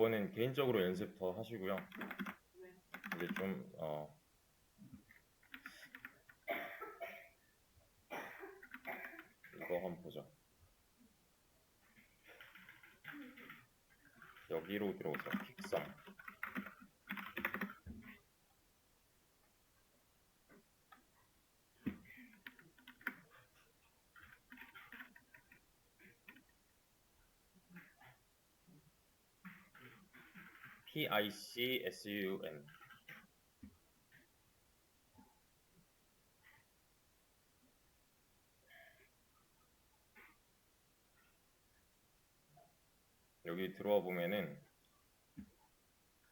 요거는 개인적으로 연습 더 하시고요. 이제 좀 어. 이거 한번 보자. 여기로 들어오세요. 픽성. I C S U N. 여기 들어와 보면은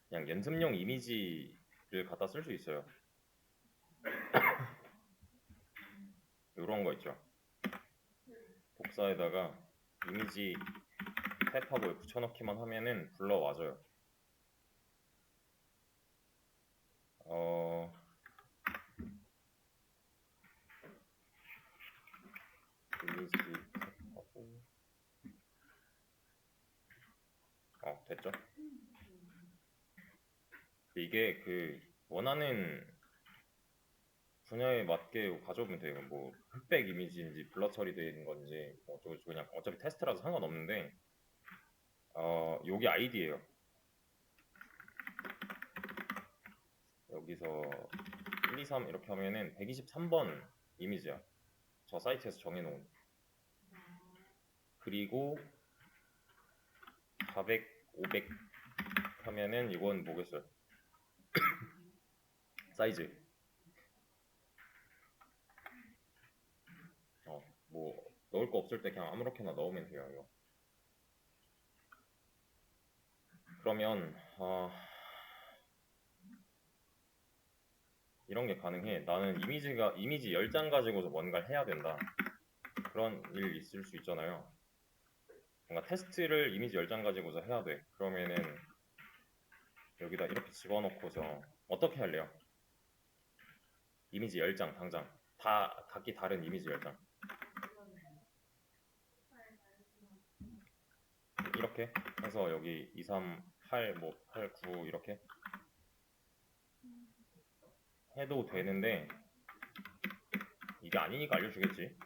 그냥 연습용 이미지를 갖다 쓸 수 있어요. 이런 거 있죠. 복사에다가 이미지 탭하고 붙여넣기만 하면은 불러와줘요. 어, 탭하고 어, 됐죠? 이게 그 원하는 분야에 맞게 가져오면 돼요. 뭐 흑백 이미지인지 블러 처리되는 건지 뭐 저쩌고 그냥 어차피 테스트라서 상관없는데 어 여기 아이디예요. 여기서 1, 2, 3 이렇게 하면은 123번 이미지야. 저 사이트에서 정해놓은. 그리고 400, 500 하면은 이건 뭐겠어요? 사이즈. 어, 뭐 넣을 거 없을 때 그냥 아무렇게나 넣으면 돼요, 이거. 그러면 아 이런 게 가능해. 나는 이미지가 이미지 10장 가지고서 뭔가를 해야 된다. 그런 일 있을 수 있잖아요. 뭔가 테스트를 이미지 10장 가지고서 해야 돼. 그러면은 여기다 이렇게 집어넣고서 어떻게 할래요? 이미지 10장 당장 다 각기 다른 이미지 10장 이렇게 해서 여기 2, 3, 8, 뭐 8, 9 이렇게 해도 되는데 이게 아니니까 알려주겠지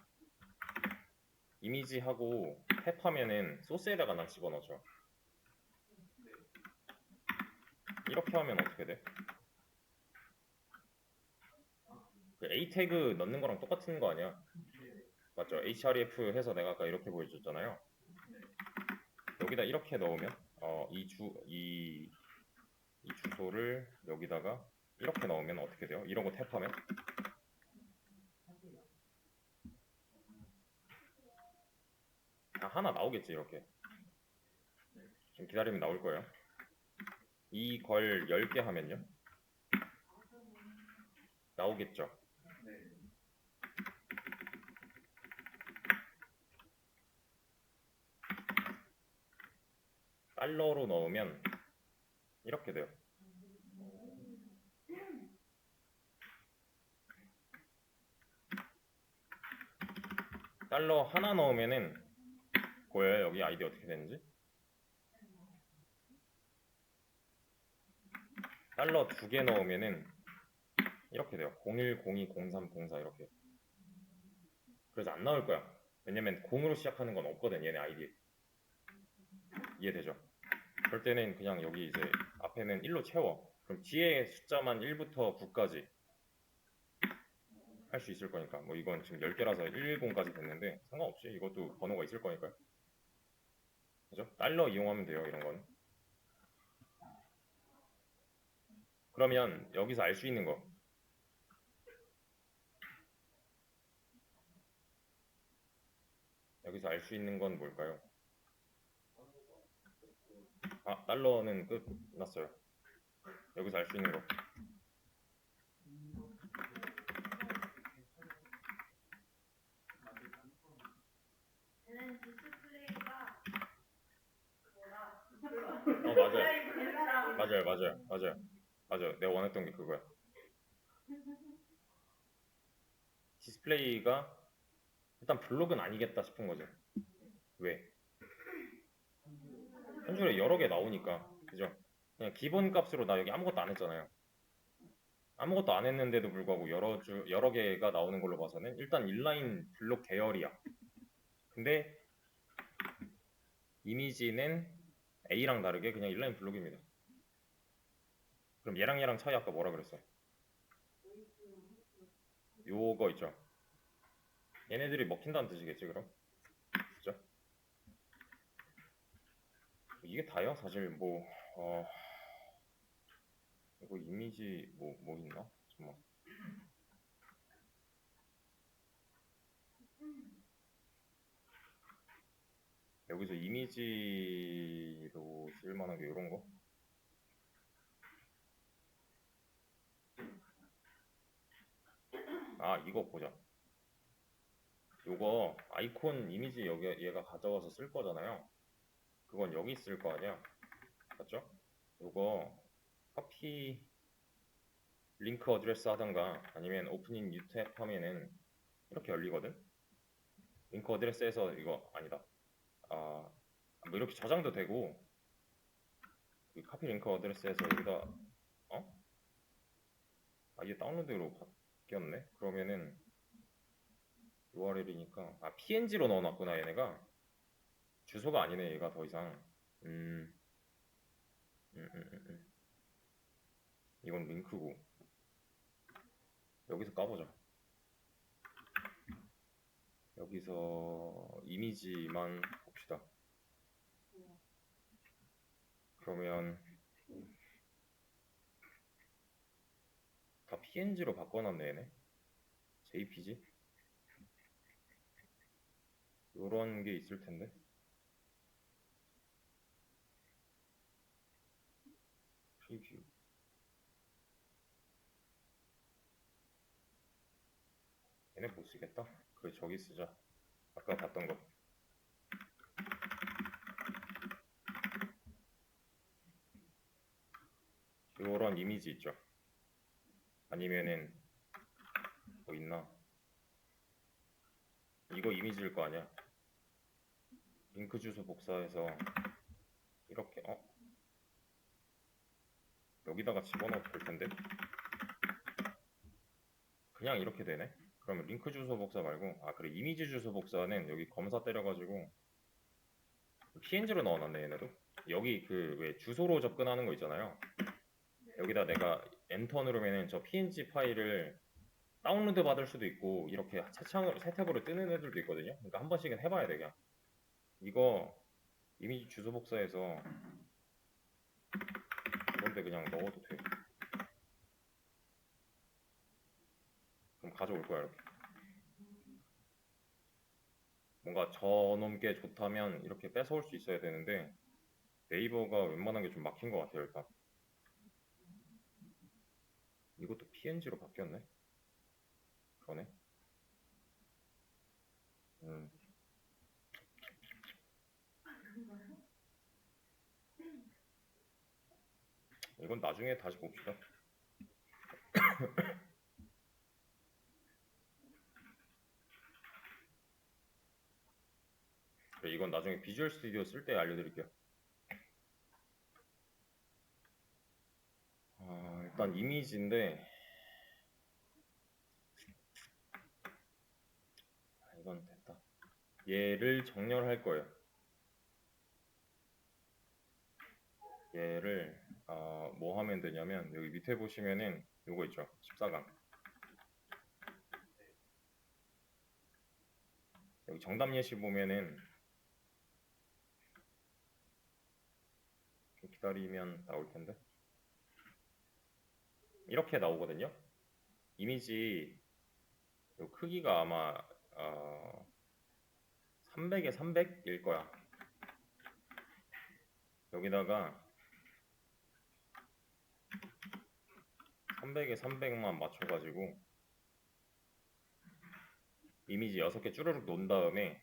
이미지하고 탭하면은 소스에다가 난 집어넣죠 이렇게 하면 어떻게 돼? 그 A 태그 넣는 거랑 똑같은 거 아니야? 맞죠? href 해서 내가 아까 이렇게 보여줬잖아요. 여기다 이렇게 넣으면 어, 이 주, 이, 이 주소를 여기다가 이렇게 넣으면 어떻게 돼요? 이런 거 탭하면 다 하나 나오겠지 이렇게 좀 기다리면 나올 거예요. 이 걸 10개 하면요. 나오겠죠. 달러로 넣으면 이렇게 돼요. 달러 하나 넣으면은 보여요 여기 아이디 어떻게 되는지? 달러 두 개 넣으면은 이렇게 돼요. 01020304 이렇게. 그래서 안 나올 거야. 왜냐면 0으로 시작하는 건 없거든 얘네 아이디. 이해되죠? 그럴 때는 그냥 여기 이제 앞에는 1로 채워. 그럼 뒤에 숫자만 1부터 9까지 할 수 있을 거니까. 뭐 이건 지금 10개라서 110까지 됐는데 상관없이 이것도 번호가 있을 거니까요. 그죠? 달러 이용하면 돼요, 이런 건. 그러면 여기서 알 수 있는 거. 여기서 알 수 있는 건 뭘까요? 아, 달러는 끝났어요. 여기서 알 수 있는 거. 쟤는 디스플레이가 뭐야? 어, 맞아요. 맞아요, 맞아요, 맞아요. 내가 원했던 게 그거야. 디스플레이가 일단 블록은 아니겠다 싶은 거죠. 왜? 한 줄에 여러 개 나오니까 그죠? 그냥 기본 값으로 나 여기 아무것도 안 했잖아요. 아무것도 안 했는데도 불구하고 여러 주, 여러 개가 나오는 걸로 봐서는 일단 인라인 블록 계열이야. 근데 이미지는 A랑 다르게 그냥 인라인 블록입니다. 그럼 얘랑 얘랑 차이 아까 뭐라 그랬어? 요거 있죠? 얘네들이 먹힌다는 뜻이겠지 그럼? 그죠? 이게 다요? 사실 뭐 어... 이거 이미지 뭐뭐 있나? 잠깐만 여기서 이미지로 쓸만한 게 이런 거? 아 이거 보자 요거 아이콘 이미지 여기 얘가 가져와서 쓸 거잖아요. 그건 여기 쓸거 아니야? 맞죠? 요거 커피 링크 어드레스 하던가 아니면 오프닝 뉴탭 하면은 이렇게 열리거든? 링크 어드레스에서 이거 아니다. 아, 뭐 이렇게 저장도 되고 이 카피 링크 어드레스에서 여기다 어? 아 이게 다운로드로 바뀌었네. 그러면은 URL이니까 아 PNG로 넣어놨구나 얘네가. 주소가 아니네 얘가 더 이상. 음, 음, 음, 음, 음. 이건 링크고. 여기서 까보자. 여기서 이미지만 봅시다. 그러면 다 PNG로 바꿔놨네 얘네. JPG? 요런 게 있을 텐데. 프리뷰. 얘네 못 쓰겠다. 그 저기 쓰자. 아까 봤던 거. 요런 이미지 있죠. 아니면은 뭐 있나? 이거 이미지일 거 아니야. 링크 주소 복사해서 이렇게 어 여기다가 집어넣어도 될 텐데 그냥 이렇게 되네. 그러면 링크 주소 복사 말고 아 그래 이미지 주소 복사는 여기 검사 때려가지고 PNG로 넣어놨네 얘네도 여기 그 왜 주소로 접근하는 거 있잖아요 여기다 내가 엔터 누르면은 저 PNG 파일을 다운로드 받을 수도 있고 이렇게 채창으로 새 탭으로 뜨는 애들도 있거든요. 그러니까 한 번씩은 해봐야 돼 그냥. 이거 이미지 주소 복사해서 이런데 그냥 넣어도 돼. 그럼 가져올 거야 이렇게. 뭔가 저놈께 좋다면 이렇게 뺏어올 수 있어야 되는데 네이버가 웬만한 게 좀 막힌 것 같아요 일단 이것도 PNG로 바뀌었네 그러네 음. 이건 나중에 다시 봅시다 이건 나중에 비주얼 스튜디오 쓸 때 알려드릴게요. 아, 일단 이미지인데 아, 이건 됐다. 얘를 정렬할 거예요. 얘를 어, 뭐 하면 되냐면 여기 밑에 보시면은 요거 있죠. 14강. 여기 정답 예시 보면은 좀 기다리면 나올 텐데 이렇게 나오거든요. 이미지 요 크기가 아마 어, 300에 300일 거야. 여기다가 300에 300만 맞춰가지고 이미지 6개 쭈르륵 놓은 다음에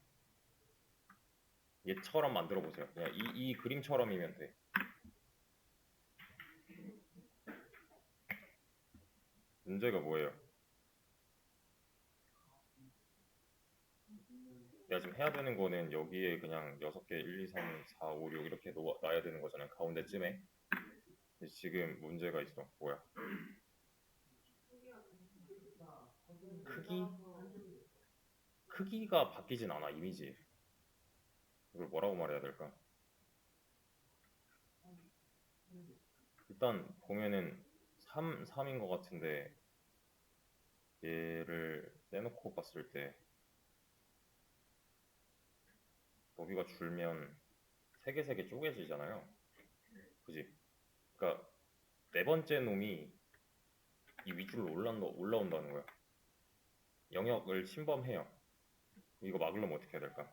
얘처럼 만들어 보세요. 그냥 이, 이 그림처럼이면 돼. 문제가 뭐예요? 내가 지금 해야 되는 거는 여기에 그냥 6개 1, 2, 3, 4, 5, 6 이렇게 놓아, 놔야 되는 거잖아요. 가운데쯤에. 지금 문제가 있어. 뭐야? 크기? 크기가 바뀌진 않아, 이미지. 이걸 뭐라고 말해야 될까? 일단 보면은 3, 3인 것 같은데 얘를 떼놓고 봤을 때 너비가 줄면 세 개 세 개 쪼개지잖아요. 그지? 그러니까 네 번째 놈이 이 위줄로 올라온다, 올라온다는 거야. 영역을 침범해요. 이거 막으려면 어떻게 해야 될까?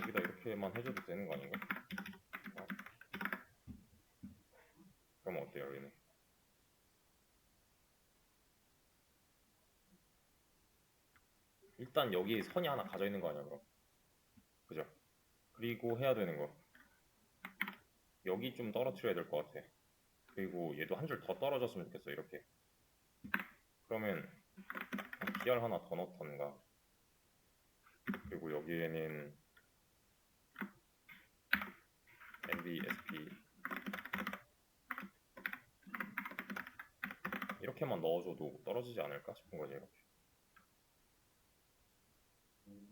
여기다 이렇게만 해줘도 되는 거 아닌가? 어. 그럼 어때요, 여기는? 일단 여기 선이 하나 가져 있는 거 아니야, 그럼? 그죠? 그리고 해야 되는 거. 여기 좀 떨어뜨려야 될 것 같아. 그리고 얘도 한 줄 더 떨어졌으면 좋겠어, 이렇게. 그러면 BR 하나 더 넣던가. 그리고 여기에는 MB, SP 이렇게만 넣어줘도 떨어지지 않을까 싶은 거지, 이렇게.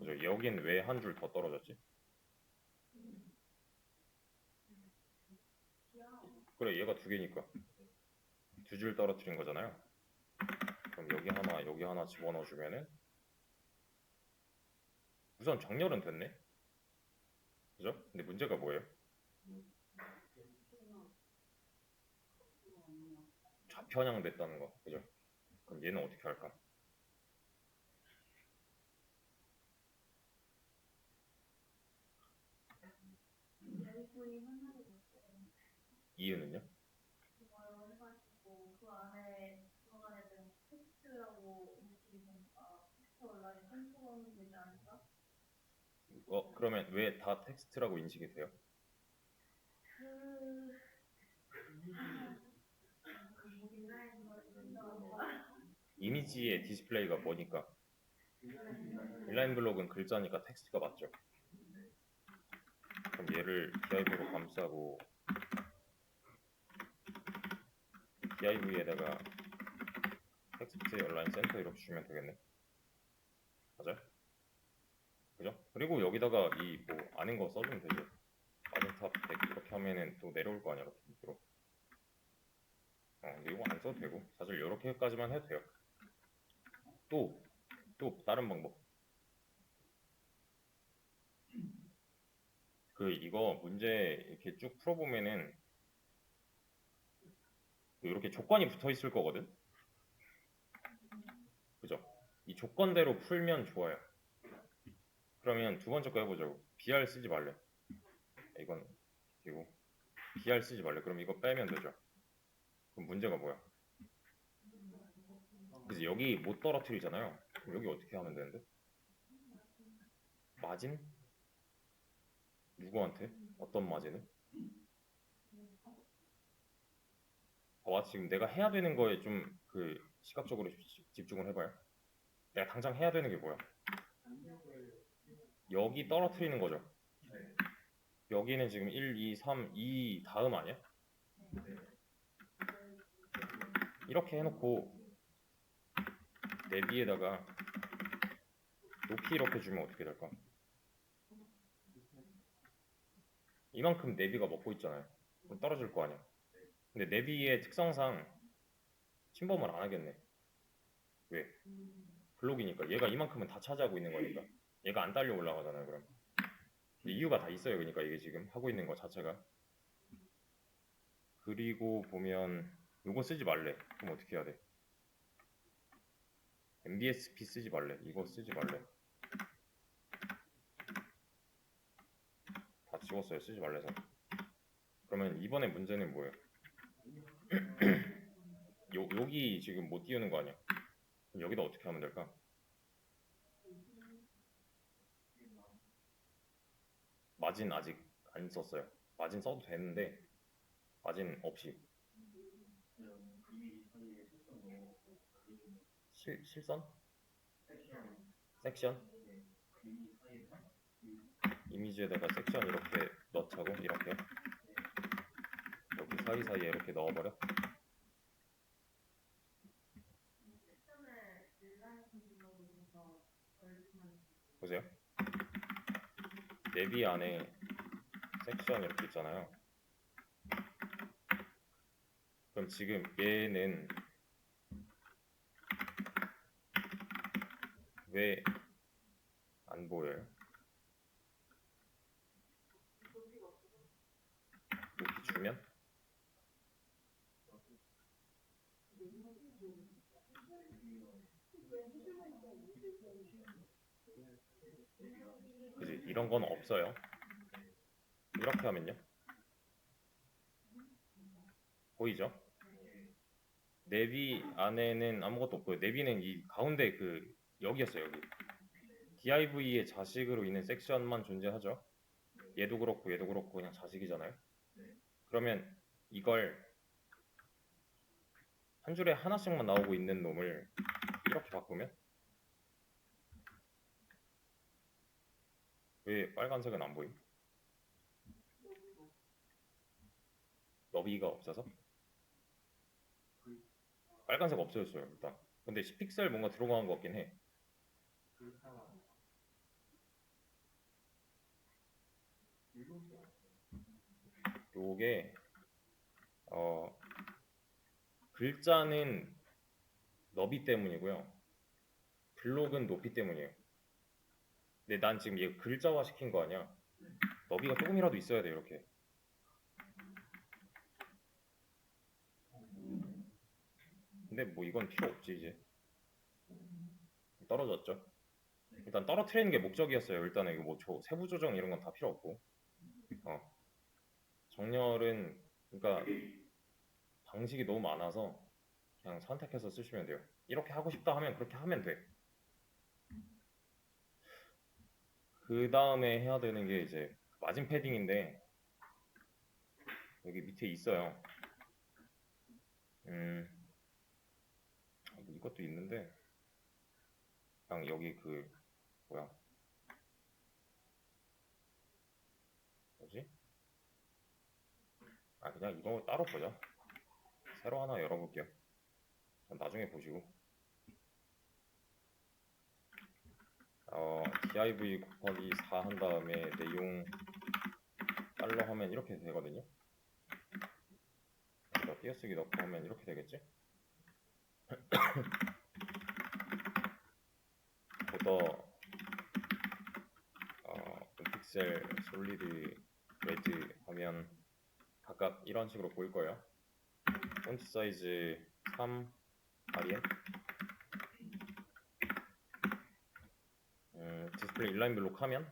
그죠? 여긴 왜 한 줄 더 떨어졌지? 그래, 얘가 두 개니까. 두 줄 떨어뜨린 거잖아요. 그럼 여기 하나, 여기 하나 집어넣어 주면은 우선 정렬은 됐네? 그죠? 근데 문제가 뭐예요? 좌편향 됐다는 거, 그죠? 그럼 얘는 어떻게 할까? 여기분이 한마디 못해요. 이유는요? 그걸 해가지고 그 안에 들어간 애들은 텍스트라고 인식이 되니까 텍스트 온라인 컨트롤 되 지 않을까? 어, 그러면 왜 다 텍스트라고 인식이 돼요? 이미지의 디스플레이가 뭐니까? 인라인 블록은 글자니까 텍스트가 맞죠? 그럼 얘를 div로 감싸고 div에다가 텍스트 온라인 센터 이렇게 주면 되겠네. 맞아요? 그죠? 그리고 여기다가 이 뭐 아는 거 써주면 되죠. 마진탑 텍 이렇게 하면은 또 내려올 거 아니야, 이렇게 밑으로. 어, 근데 이거 안 써도 되고 사실 이렇게까지만 해도 돼요. 또, 또 다른 방법. 그 이거 문제 이렇게 쭉 풀어보면은 이렇게 조건이 붙어 있을 거거든. 그죠? 이 조건대로 풀면 좋아요. 그러면 두 번째 거 해보자고. BR 쓰지 말래. 이건 이고 BR 쓰지 말래. 그럼 이거 빼면 되죠. 그럼 문제가 뭐야? 그래서 여기 못 떨어뜨리잖아요. 그럼 여기 어떻게 하면 되는데? 마진? 누구한테? 어떤 마진을? 와 지금 내가 해야 되는 거에 좀 그 시각적으로 집- 집중을 해봐요. 내가 당장 해야 되는 게 뭐야? 여기 떨어뜨리는 거죠. 여기는 지금 1, 2, 3, 2 다음 아니야? 이렇게 해놓고 내비에다가 높이 이렇게 주면 어떻게 될까? 이만큼 내비가 먹고 있잖아요. 그럼 떨어질 거 아니야. 근데 내비의 특성상 침범을 안 하겠네. 왜? 블록이니까 얘가 이만큼은 다 차지하고 있는 거니까 얘가 안 딸려 올라가잖아요. 그럼 이유가 다 있어요. 그러니까 이게 지금 하고 있는 거 자체가 그리고 보면 이거 쓰지 말래. 그럼 어떻게 해야 돼? MBSP 쓰지 말래. 이거 쓰지 말래. 다 지웠어요. 쓰지 말래서. 그러면 이번에 문제는 뭐예요? 요, 여기 지금 못 띄우는 거 아니야? 여기다 어떻게 하면 될까? 마진 아직 안 썼어요. 마진 써도 되는데 마진 없이 실, 실선? 섹션 이미지에다가 섹션 이렇게 넣자고? 이렇게? 여기 사이사이에 이렇게 넣어버려? 보세요. 내비 안에 섹션 이렇게 있잖아요. 그럼 지금 얘는 왜 안 보여요? 주면? 그지 이런 건 없어요. 이렇게 하면요? 보이죠? 내비 안에는 아무것도 없고요. 내비는 이 가운데 그 여기였어요 여기. Div의 자식으로 있는 섹션만 존재하죠? 얘도 그렇고 얘도 그렇고 그냥 자식이잖아요 그러면 이걸 한 줄에 하나씩만 나오고 있는 놈을 이렇게 바꾸면 왜 빨간색은 안 보임? 너비가 없어서? 빨간색 없어졌어요 일단 근데 10픽셀 뭔가 들어간 것 같긴 해 요게 어 글자는 너비 때문이고요. 블록은 높이 때문이에요. 근데 난 지금 얘 글자화 시킨 거 아니야? 너비가 조금이라도 있어야 돼 이렇게. 근데 뭐 이건 필요 없지 이제. 떨어졌죠. 일단 떨어뜨리는 게 목적이었어요 일단은. 이거 뭐 조- 세부 조정 이런 건 다 필요 없고. 어 정렬은 그러니까 방식이 너무 많아서 그냥 선택해서 쓰시면 돼요. 이렇게 하고 싶다 하면 그렇게 하면 돼 그 다음에 해야 되는 게 이제 마진 패딩인데 여기 밑에 있어요. 음 아, 뭐 이것도 있는데 그냥 여기 그 뭐야 뭐지? 아 그냥 이거 따로 보자 새로 하나 열어볼게요. 나중에 보시고. 어 div 곱하기 4 한 다음에 내용 달러 하면 이렇게 되거든요. 띄어쓰기 넣고 하면 이렇게 되겠지? 보더 어, 픽셀 솔리드 레드 하면 각각 이런 식으로 보일 거예요. 폰트 사이즈 3 REM 음, 디스플레이 인라인 블록 하면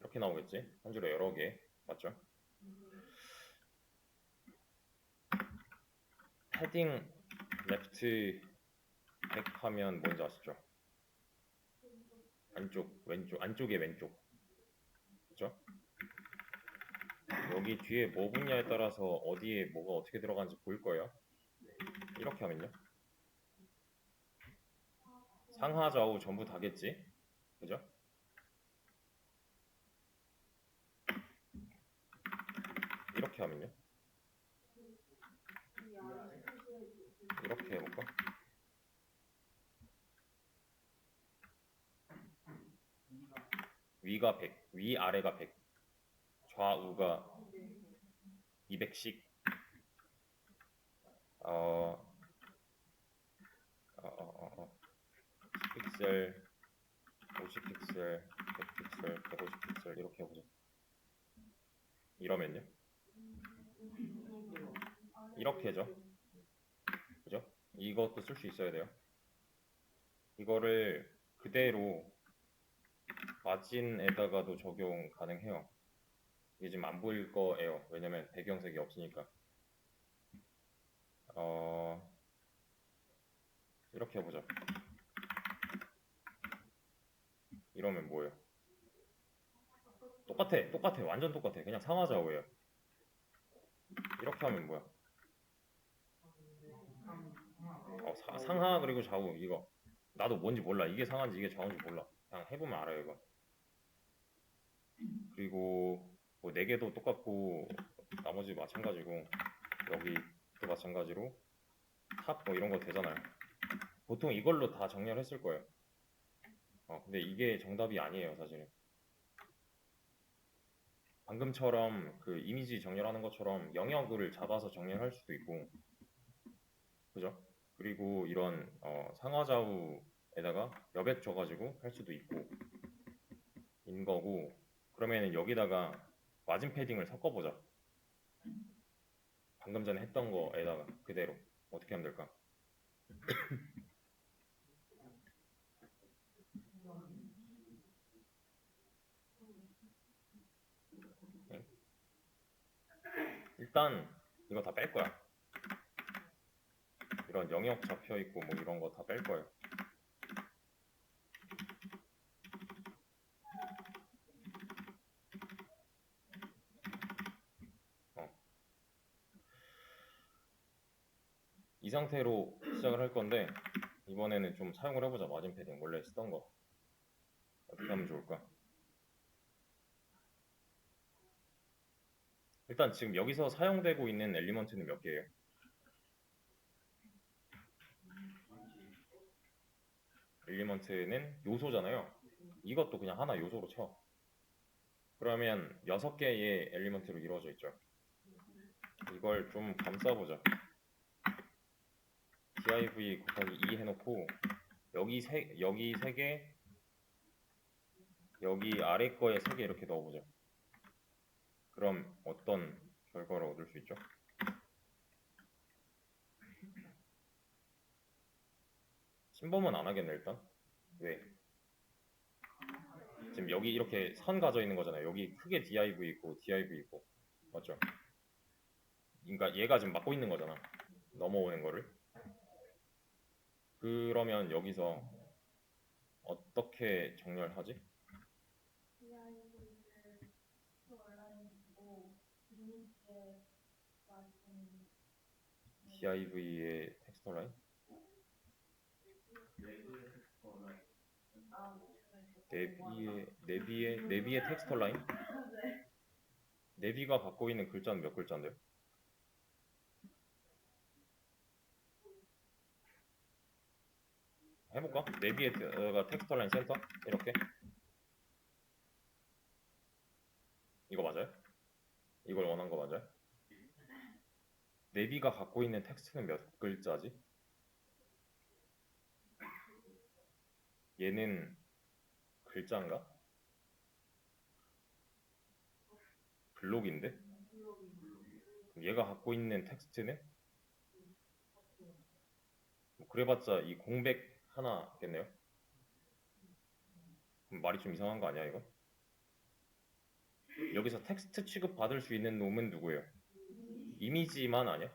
이렇게 나오겠지? 한 줄에 여러 개 맞죠? 헤딩 레프트 백 하면 뭔지 아시죠? 안쪽 왼쪽 안쪽에 왼쪽 그죠? 여기 뒤에 뭐 붙냐에 따라서 어디에 뭐가 어떻게 들어가는지 보일 거예요 이렇게 하면요 상하 좌우 전부 다겠지 그죠? 이렇게 하면요 이렇게 해볼까? 위가 100, 위 아래가 100, 좌우가 200씩. 어, 어, 어, 어, 어. 10픽셀, 50픽셀, 100픽셀, 150픽셀 이렇게 해보자. 이러면요? 이렇게죠? 그죠? 이것도 쓸 수 있어야 돼요. 이거를 그대로 마진에다가도 적용 가능해요. 이게 지금 안 보일 거예요. 왜냐면 배경색이 없으니까. 어, 이렇게 해보자. 이러면 뭐예요? 똑같아, 똑같아, 완전 똑같아. 그냥 상하좌우예요. 이렇게 하면 뭐야? 어, 어, 사- 상하 그리고 좌우 이거 나도 뭔지 몰라 이게 상하인지 이게 좌우인지 몰라 그냥 해보면 알아요 이거 그리고 뭐네 개도 똑같고 나머지 마찬가지고 여기도 마찬가지로 탑 뭐 이런 거 되잖아요. 보통 이걸로 다 정렬했을 거예요. 어 근데 이게 정답이 아니에요 사실은. 방금처럼 그 이미지 정렬하는 것처럼 영역을 잡아서 정렬할 수도 있고 그죠? 그리고 이런 어, 상하좌우에다가 여백 줘가지고 할 수도 있고 인 거고 그러면은 여기다가 마진 패딩을 섞어보자 방금 전에 했던 거에다가 그대로 어떻게 하면 될까? 네. 일단 이거 다 뺄 거야 이런 영역 잡혀 있고 뭐 이런 거 다 뺄 거예요. 상태로 시작을 할 건데 이번에는 좀 사용을 해보자 마진 패딩 원래 쓰던 거 어떻게 하면 좋을까? 일단 지금 여기서 사용되고 있는 엘리먼트는 몇 개예요? 엘리먼트는 요소잖아요. 이것도 그냥 하나 요소로 쳐. 그러면 여섯 개의 엘리먼트로 이루어져 있죠. 이걸 좀 감싸보자. Div 곱하기 2 해놓고 여기 세 여기 세 개, 여기 아래 거에 세 개 이렇게 넣어보자. 그럼 어떤 결과를 얻을 수 있죠? 침범은 안 하겠네 일단. 왜? 지금 여기 이렇게 선 가져 있는 거잖아요. 여기 크게 div 있고 div 있고 맞죠? 그러니까 얘가 지금 막고 있는 거잖아. 넘어오는 거를. 그러면 여기서 어떻게 정렬하지? Div의 텍스트 라인? 아, 네비의 네비의 네비의 텍스트 라인? 네. 네비가 갖고 있는 글자는 몇 글자인데요? 해볼까? 네비에가 텍스트 라인 센터 이렇게 이거 맞아요? 이걸 원한 거 맞아요? 네비가 갖고 있는 텍스트는 몇 글자지? 얘는 글자인가? 블록인데? 얘가 갖고 있는 텍스트는? 뭐 그래봤자 이 공백 하나겠네요? 말이 좀 이상한 거 아니야 이거? 여기서 텍스트 취급 받을 수 있는 놈은 누구예요? 이미지만 아니야?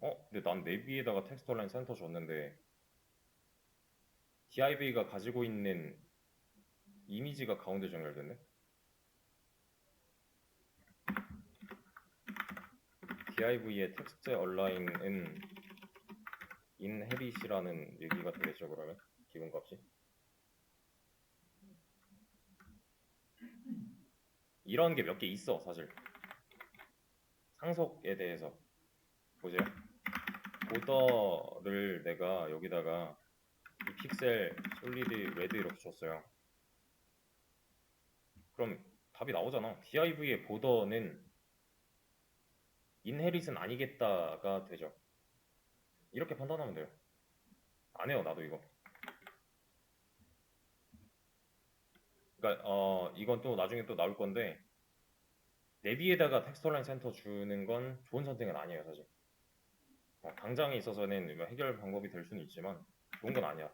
어? 근데 난 네비에다가 텍스트 라인 센터 줬는데 div가 가지고 있는 이미지가 가운데 정렬됐네? div의 텍스트 얼라인은 inherit이라는 얘기가 되겠죠 그러면? 기본값이? 이런 게 몇 개 있어 사실. 상속에 대해서. 보세요. 보더를 내가 여기다가 이 픽셀 솔리드 레드 이렇게 줬어요. 그럼 답이 나오잖아. Div의 보더는 인헤릿은 아니겠다가 되죠 이렇게 판단하면 돼요. 안 해요 나도 이거. 그러니까 어 이건 또 나중에 또 나올 건데 내비에다가 텍스터라인 센터 주는 건 좋은 선택은 아니에요 사실. 어, 당장에 있어서는 뭐 해결 방법이 될 수는 있지만 좋은 건 아니야.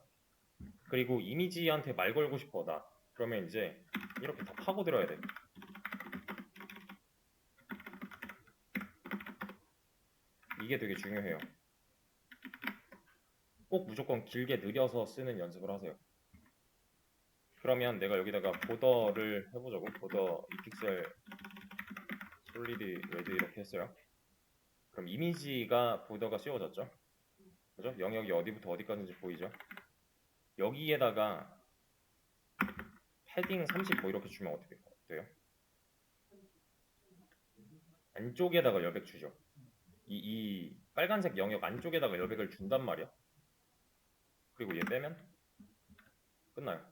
그리고 이미지한테 말 걸고 싶어 나 그러면 이제 이렇게 다 파고들어야 돼. 이게 되게 중요해요 꼭 무조건 길게 느려서 쓰는 연습을 하세요 그러면 내가 여기다가 보더를 해보자고 보더 이 픽셀 솔리드 레드 이렇게 했어요 그럼 이미지가 보더가 씌워졌죠 그죠? 영역이 어디부터 어디까지인지 보이죠? 여기에다가 패딩 30 뭐 이렇게 주면 어떻게 돼요? 안쪽에다가 여백 주죠. 이, 이 빨간색 영역 안쪽에다가 여백을 준단 말이야. 그리고 얘 빼면 끝나요.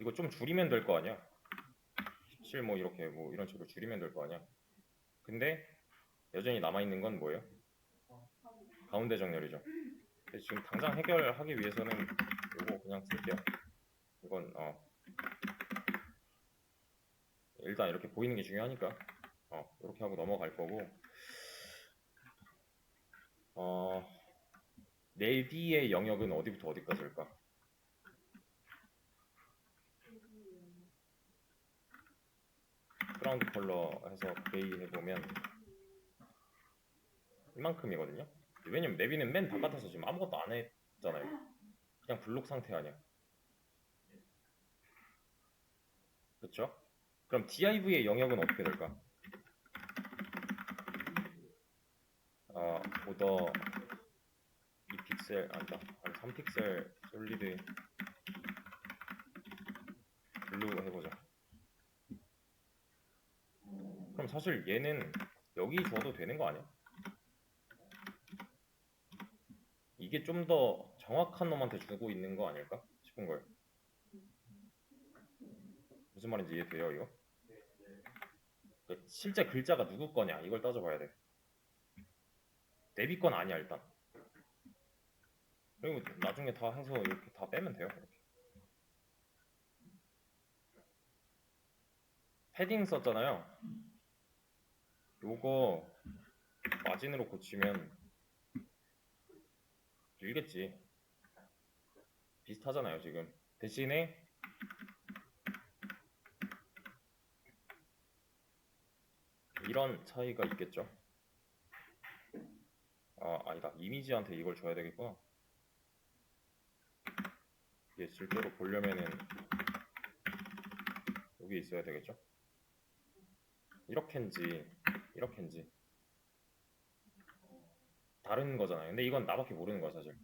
이거 좀 줄이면 될 거 아니야. 17 뭐 이렇게 뭐 이런 식으로 줄이면 될 거 아니야. 근데 여전히 남아있는 건 뭐예요? 가운데 정렬이죠. 지금 당장 해결하기 위해서는 이거 그냥 쓸게요. 이건 어 일단 이렇게 보이는 게 중요하니까 어 이렇게 하고 넘어갈 거고 어 네비의 영역은 어디부터 어디까지일까? 그라운드 컬러 해서 그레이 해보면 이만큼이거든요. 왜냐면 네비는 맨 바깥에서 지금 아무것도 안 했잖아요. 그냥 블록 상태 아니야. 그렇죠? 그럼 DIV의 영역은 어떻게 될까? 아, 오더 2픽셀 아니다. 한 3픽셀 솔리드 블루 해보자. 그럼 사실 얘는 여기 줘도 되는 거 아니야? 이게 좀 더 정확한 놈한테 주고 있는 거 아닐까 싶은 거예요. 무슨 말인지 이해돼요, 이거? 그 실제 글자가 누구 거냐 이걸 따져봐야 돼. 건 아니야 일단. 그리고 나중에 다 해서 이렇게 다 빼면 돼요. 이렇게. 패딩 썼잖아요. 요거 마진으로 고치면 길겠지. 비슷하잖아요 지금. 대신에 이런 차이가 있겠죠. 아 아니다 이미지한테 이걸 줘야 되겠구나. 이게 실제로 보려면은 여기 있어야 되겠죠. 이렇게인지 이렇게인지 다른 거잖아요. 근데 이건 나밖에 모르는 거야 사실.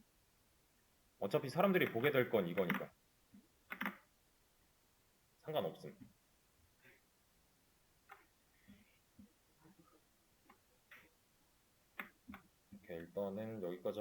어차피 사람들이 보게 될 건 이거니까 상관없음. 오케이 일단은 여기까지.